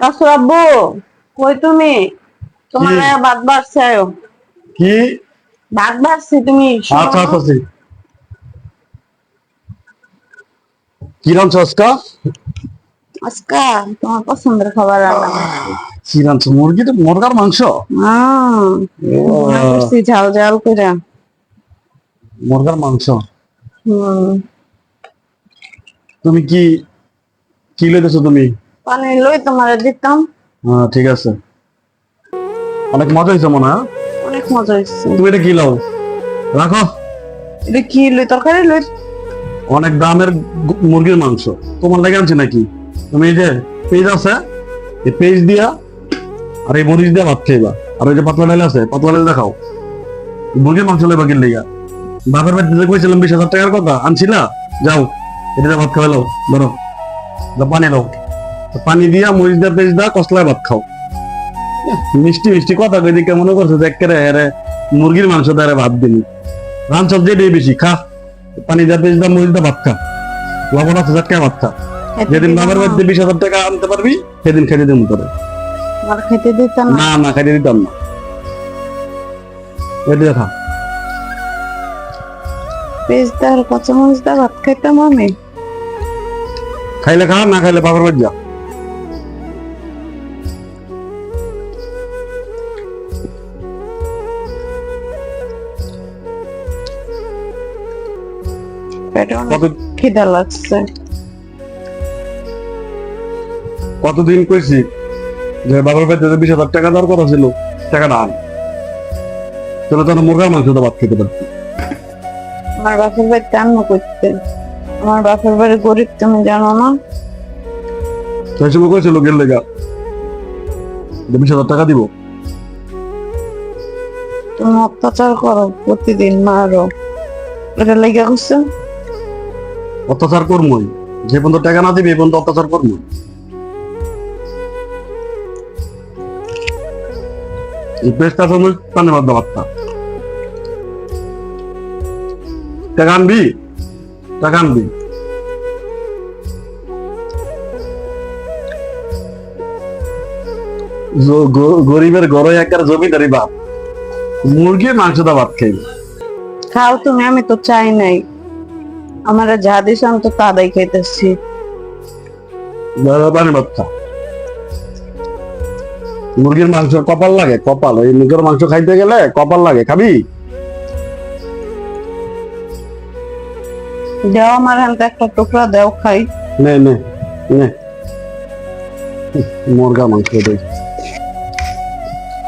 কাসুর আব্বু কই তুমি? তোমার ভাত বাড়ছে কি? ভাত বাড়ছে তুমি আচ্ছা? আচ্ছা আচ্ছা। কি রাঁধছ আজকা? আজকা তোমার পছন্দের খাবার রান্না কি রাঁধছ? মুরগি তো মুরগার মাংস? ঝাল ঝাল করে। মুরগার মাংস? তুমি কি কি লইতেছো তুমি? পানি লই তোমার দিতাম। হ্যাঁ ঠিক আছে। অনেক মজা হয়েছে মনে হয় অনেক মজা তুমি এটা কি লাও? রাখো। এটা কি লই তরকারি লই? অনেক দামের মুরগির মাংস। তোমার লাগে আনছি নাকি? তুমি এই যে পেজ আছে এই পেজ দিয়া আর এই মরিচ দিয়া ভাত আর ওই যে পাতলা ডাল আছে পাতলা ডাল দেখাও। মুরগির মাংস লেবা কিনলে গা বাপের বাড়িতে কইছিলাম বিশ হাজার টাকার কথা আনছিলা? যাও এটা ভাত খাওয়াই লাও ধরো। পানি লাও পানি দিয়া মরিচ দিয়া পেজ দিয়া কসলায় ভাত খাও। মিষ্টি মিষ্টি কথা কই দিকে মনে করছে যে একেবারে আরে মুরগির মাংস দ্বারা ভাত দিনি রান সবজি দিয়ে বেশি খা। পানি দিয়া পেজ দিয়া মরিচ দিয়া ভাত খা। লবণ আছে ঝটকা ভাত খা। যেদিন বাবার। বাড়িতে বিশ হাজার টাকা আনতে পারবি সেদিন খেতে দিন তোরে। খেতে দিতাম না। না খাইতে দিতাম না। এটা দেখা আর কাঁচা মরিচ দিয়ে ভাত খাইতাম আমি। খাইলে খা না খাইলে বাবার বাড়ি যা। পেটে অনেক খিদা লাগছে। কতদিন কইছি যে বাবার বিশ হাজার টাকা দেওয়ার কথা ছিল টাকাটা আন তাহলে তো মুরগার মাংস তো ভাত খেতে পারতি আমার বাপের রান্না করতেন আমার বাপের বাড়ি গরিব তুমি জানো না। সেই সময় কইছিল গেলে গা যে বিশ হাজার টাকা দিব। তুমি অত্যাচার করো প্রতিদিন মারো। এটা লেগে করছে অত্যাচার করমই। যে পর্যন্ত টাকা না দিবি, এই পর্যন্ত অত্যাচার এই পেস্টটা সময় পানি বাদ ভাতটা টাকা আনবি? টাকা আনবি। গরিবের গড়ে একবার জমিদারি বাপ। মুরগির মাংস দা খাইবে। খাও তুমি, আমি তো চাই নাই। আমার যা দিস আমি তো তাদাই খাইতেছি। পানি ভাত মুরগির মাংস কপাল লাগে কপাল। এই মুরগির মাংস খাইতে গেলে কপাল লাগে খাবি? দেও আমার হাতে একটা টুকরা দেও খাই। নে নে নে। মুরগা মাংস দে।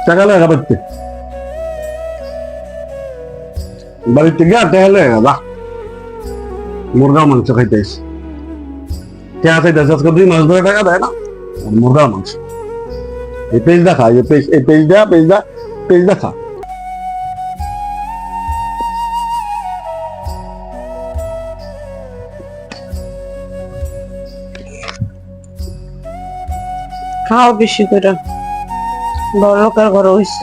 টাকা লাগা বাড়িতে বাড়িতে গিয়া টাকা লাগা যা মুরগা মাংস খাইতে এসে টাকা খাইতে আসে আজকে দুই মাস ধরে টাকা দেয় না। মুরগা মাংস। এই পেজ দেখা এই পেজ এই পেজ দেয়া পেজ দা পেজ দেখা খাও বেশি করে। বড় লোকের ঘরে হইছ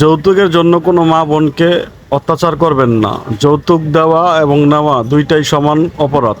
যৌতুকের জন্য কোনো মা বোনকে অত্যাচার করবেন না। যৌতুক দেওয়া এবং নেওয়া দুইটাই সমান অপরাধ।